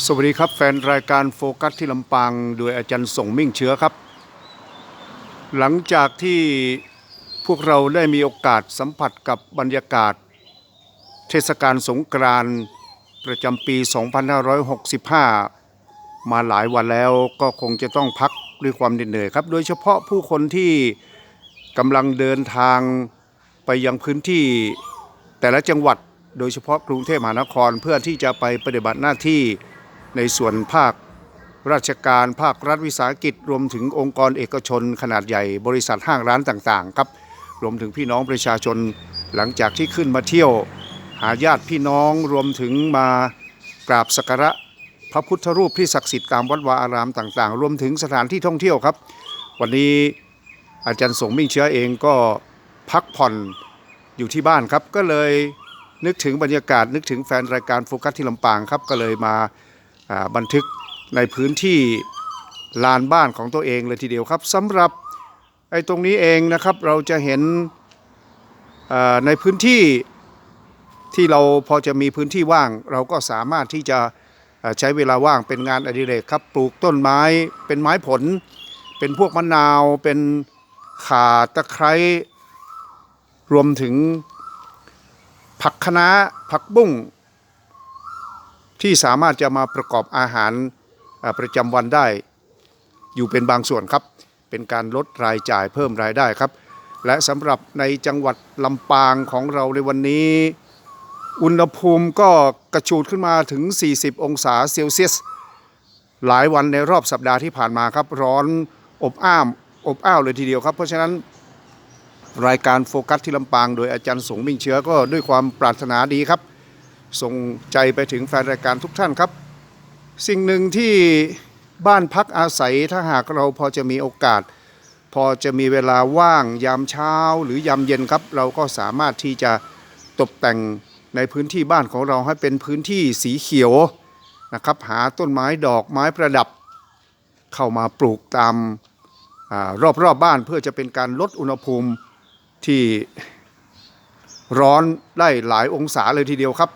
สวัสดีครับแฟนรายการโฟกัสที่ลำปางโดยอาจารย์ส่งมิ่งเชื้อครับ หลังจากที่พวกเราได้มีโอกาสสัมผัสกับบรรยากาศ เทศกาลสงกรานต์ประจำปี 2565 มาหลายวันแล้วก็คงจะต้องพักด้วยความเหนื่อยครับ โดยเฉพาะผู้คนที่กำลังเดินทางไปยังพื้นที่แต่ละจังหวัด โดยเฉพาะกรุงเทพมหานครเพื่อที่จะไปปฏิบัติหน้าที่ ในส่วนภาคราชการภาครัฐวิสาหกิจ รวมถึงองค์กรเอกชน ขนาดใหญ่บริษัทห้างร้านต่างๆครับรวมถึงพี่น้องประชาชนหลังจากที่ขึ้นมาเที่ยว หาญาติพี่น้องรวมถึงมากราบสักการะพระพุทธรูปที่ศักดิ์สิทธิ์ตามวัดวาอารามต่างๆ รวมถึงสถานที่ท่องเที่ยวครับ วันนี้อาจารย์สงมิ่งเชื้อเองก็พักผ่อนอยู่ที่บ้านครับ ก็เลยนึกถึงบรรยากาศนึกถึงแฟนรายการโฟกัสที่ลำปางครับ ก็เลยมาอ่า บันทึกในพื้นที่ลานบ้านของตัวเองเลยทีเดียวครับสำหรับไอ้ตรงนี้เองนะครับเราจะเห็นในพื้นที่ที่เราพอจะมีพื้นที่ว่าง เราก็สามารถที่จะใช้เวลาว่างเป็นงานอดิเรกครับปลูกต้นไม้เป็นไม้ผล เป็นพวกมะนาวเป็นข่าตะไคร้รวมถึงผักคะน้าผักบุ้ง ที่สามารถจะมาประกอบอาหารประจำวันได้ อยู่เป็นบางส่วนครับ เป็นการลดรายจ่ายเพิ่มรายได้ครับ และสำหรับในจังหวัดลำปางของเราในวันนี้ อุณหภูมิก็กระชูดขึ้นมาถึง 40 องศาเซลเซียส หลายวันในรอบสัปดาห์ที่ผ่านมาครับ ร้อนอบอ้ามอบอ้าวเลยทีเดียวครับ เพราะฉะนั้นรายการโฟกัสที่ลำปาง โดยอาจารย์สงมิ่งเชื้อก็ด้วยความปรารถนาดีครับ ส่งใจไปถึงแฟนรายการทุกท่านครับ สิ่งหนึ่งที่บ้านพักอาศัยถ้าหากเราพอจะมีโอกาส พอจะมีเวลาว่างยามเช้าหรือยามเย็นครับ เราก็สามารถที่จะตกแต่งในพื้นที่บ้านของเราให้เป็นพื้นที่สีเขียวนะครับ หาต้นไม้ดอกไม้ประดับ เข้ามาปลูกตามอารอบๆบบ้านเพื่อจะเป็นการลดอุณหภูมิที่ร้อนได้หลายองศาเลยทีเดียวครับ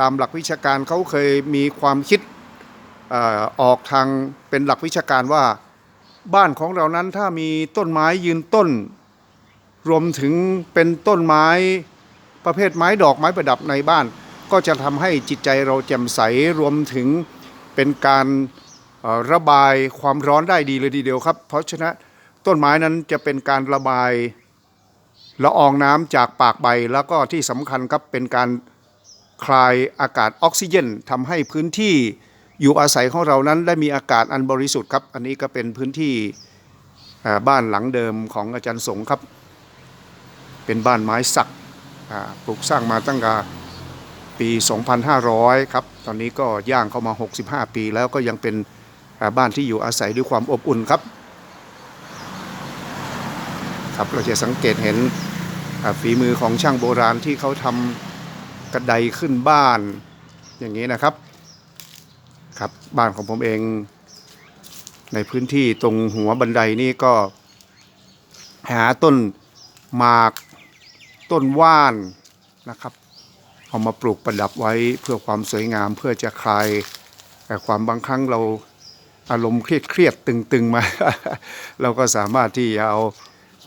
ตามหลักวิชาการเขาเคยมีความคิดออกทางเป็นหลักวิชาการว่าบ้านของเรานั้นถ้ามีต้นไม้ยืนต้น รวมถึงเป็นต้นไม้ประเภทไม้ดอกไม้ประดับในบ้าน ก็จะทำให้จิตใจเราแจ่มใสรวมถึงเป็นการระบายความร้อนได้ดีเลยทีเดียวครับ เพราะฉะนั้นต้นไม้นั้นจะเป็นการระบายละอองน้ำจากปากใบแล้วก็ที่สำคัญครับเป็นการ คลายอากาศออกซิเจนทำให้พื้นที่อยู่อาศัยของเรานั้นได้มีอากาศอันบริสุทธิ์ครับ อันนี้ก็เป็นพื้นที่บ้านหลังเดิมของอาจารย์สงครับ เป็นบ้านไม้สักปลูกสร้างมาตั้งแต่ปี 2500 ครับ ตอนนี้ก็ย่างเข้ามา 65 ปีแล้วก็ยังเป็นบ้านที่อยู่อาศัยด้วยความอบอุ่นครับ ครับเราจะสังเกตเห็นฝีมือของช่างโบราณที่เขาทำ กระไดขึ้นบ้านอย่างนี้นะครับ ครับบ้านของผมเอง ในพื้นที่ตรงหัวบันไดนี่ก็ หาต้นหมากต้นว่านนะครับเอามาปลูกประดับไว้เพื่อความสวยงามเพื่อจะคลายแต่ความบางครั้งเราอารมณ์เครียดเครียดตึงๆมา เราก็สามารถที่จะเอา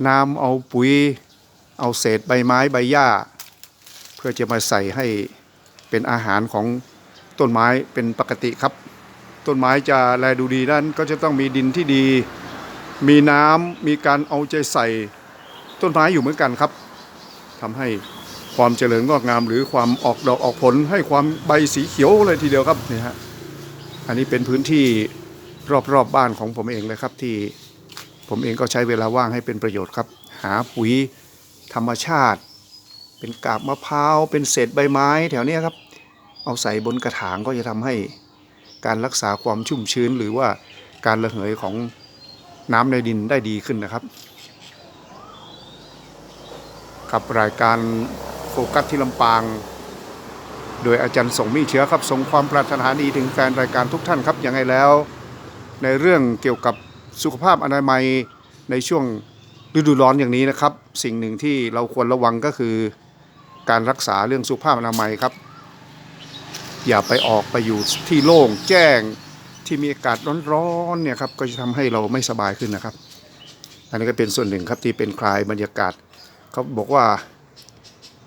น้ำเอาปุ๋ย เอาเศษใบไม้ใบหญ้า พื่อจะมาใส่ให้เป็นอาหารของต้นไม้เป็นปกติครับ ต้นไม้จะแลดูดีนั้นก็จะต้องมีดินที่ดี มีน้ำมีการเอาใจใส่ต้นไม้อยู่เหมือนกันครับทำให้ความเจริญงอกงามหรือความออกดอกออกผลให้ความใบสีเขียวเลยทีเดียวครับนี่ฮะอันนี้เป็นพื้นที่รอบๆบบ้านของผมเองเลยครับที่ผมเองก็ใช้เวลาว่างให้เป็นประโยชน์ครับ หาปุ๋ยธรรมชาติ เป็นกาบมะพร้าวเป็นเศษใบไม้แถวเนี้ยครับ เอาใส่บนกระถางก็จะทำให้การรักษาความชุ่มชื้นหรือว่าการระเหยของน้ำในดินได้ดีขึ้นนะครับ กับรายการโฟกัสที่ลำปาง โดยอาจารย์สงมิเชื้อครับสงความปรารถนาดีถึงแฟนรายการทุกท่านครับยังไงแล้ว ในเรื่องเกี่ยวกับสุขภาพอนามัยในช่วงฤดูร้อนอย่างนี้นะครับ สิ่งหนึ่งที่เราควรระวังก็คือ การรักษาเรื่องสุขภาพอนามัยครับ อย่าไปออกไปอยู่ที่โล่งแจ้งที่มีอากาศร้อนๆเนี่ยครับก็จะทำให้เราไม่สบายขึ้นนะครับ อันนี้ก็เป็นส่วนหนึ่งครับที่เป็นคลายบรรยากาศเขาบอกว่า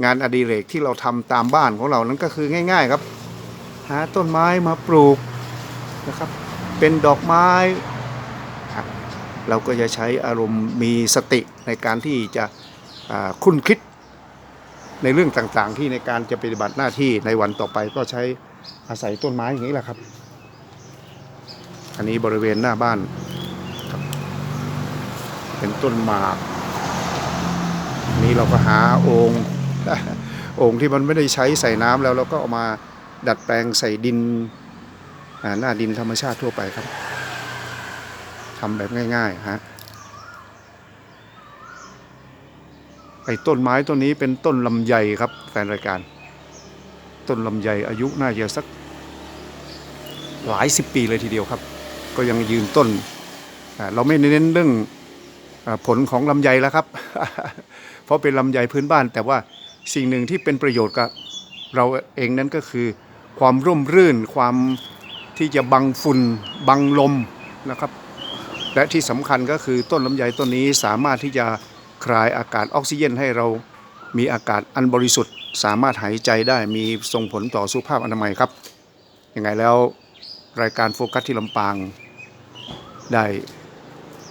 งานอดิเรกที่เราทำตามบ้านของเรานั้นก็คือง่าย ๆครับ หาต้นไม้มาปลูกนะครับ เป็นดอกไม้ครับเราก็จะใช้อารมณ์มีสติในการที่จะคุ้นคิด ในเรื่องต่างๆ ที่ในการจะปฏิบัติหน้าที่ในวันต่อไปก็ใช้อาศัยต้นไม้อย่างนี้แหละครับ อันนี้บริเวณหน้าบ้าน เป็นต้นหมากนี้เราก็หาโองค์โอ่งที่มันไม่ได้ใช้ใส่น้ำแล้วเราก็เอามาดัดแปลงใส่ดินหน้าดินธรรมชาติทั่วไปครับทำแบบง่ายๆฮะ ไอ้ต้นไม้ต้นนี้เป็นต้นลำไยครับแฟนรายการ ต้นลำไยอายุน่าจะสักหลายสิบปีเลยทีเดียวครับ ก็ยังยืนต้น เราไม่เน้นเรื่องผลของลำไยแล้วครับ เพราะเป็นลำไยพื้นบ้าน แต่ว่าสิ่งหนึ่งที่เป็นประโยชน์กับเราเองนั้นก็คือ ความร่มรื่นความที่จะบังฝุ่นบังลมนะครับ และที่สำคัญก็คือต้นลำไยต้นนี้สามารถที่จะ คลายอากาศออกซิเจนให้เรามีอากาศอันบริสุทธิ์ สามารถหายใจได้มีส่งผลต่อสุขภาพอนามัยครับยังไงแล้วรายการโฟกัสที่ลำปาง ได้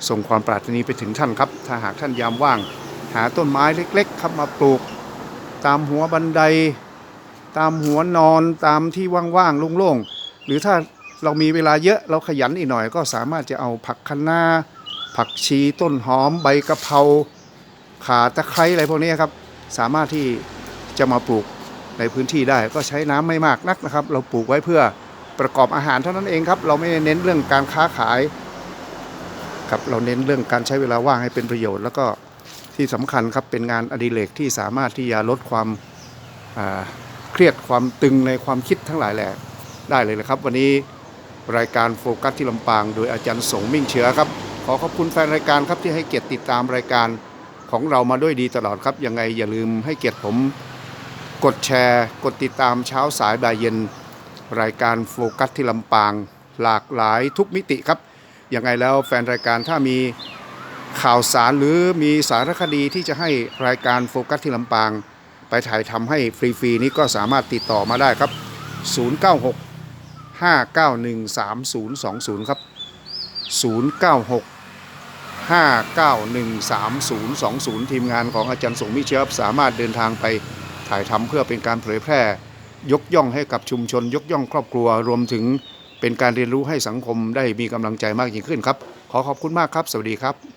ส่งความปรารถนาไปถึงท่านครับ ถ้าหากท่านยามว่าง หาต้นไม้เล็ก ๆ ครับมาปลูก ตามหัวบันได ตามหัวนอนตามที่ว่างๆโล่งๆหรือถ้าเรามีเวลาเยอะเราขยันอีกหน่อย ก็สามารถจะเอาผักคะน้าผักชีต้นหอมใบกะเพรา ข่าตะไคร้อะไรพวกนี้ครับ สามารถที่จะมาปลูกในพื้นที่ได้ ก็ใช้น้ำไม่มากนักนะครับ เราปลูกไว้เพื่อประกอบอาหารเท่านั้นเองครับ เราไม่เน้นเรื่องการค้าขายครับเราเน้นเรื่องการใช้เวลาว่างให้เป็นประโยชน์ แล้วก็ที่สำคัญครับเป็นงานอดิเรกที่สามารถที่จะลดความเครียดความตึงในความคิดทั้งหลายแหละได้เลยนะครับ วันนี้รายการโฟกัสที่ลำปาง โดยอาจารย์สงมิ่งเชื้อครับ ขอขอบคุณแฟนรายการครับที่ให้เกียรติติดตามรายการ ของเรามาด้วยดีตลอดครับ ยังไงอย่าลืมให้เกียรติผม กดแชร์ กดติดตามเช้าสายบ่ายเย็น รายการโฟกัสที่ลำปาง หลากหลายทุกมิติครับ ยังไงแล้วแฟนรายการถ้ามีข่าวสารหรือมีสารคดีที่จะให้รายการโฟกัสที่ลำปาง ไปถ่ายทำให้ฟรีๆนี้ก็สามารถติดต่อมาได้ครับ 096 591 3020 ครับ 096 591 3020 ทีมงานของอาจารย์สงมิเชียบสามารถเดินทางไปถ่ายทำเพื่อเป็นการเผยแพร่ ยกย่องให้กับชุมชน ยกย่องครอบครัวรวมถึงเป็นการเรียนรู้ให้สังคมได้มีกำลังใจมากยิ่งขึ้นครับ ขอขอบคุณมากครับ สวัสดีครับ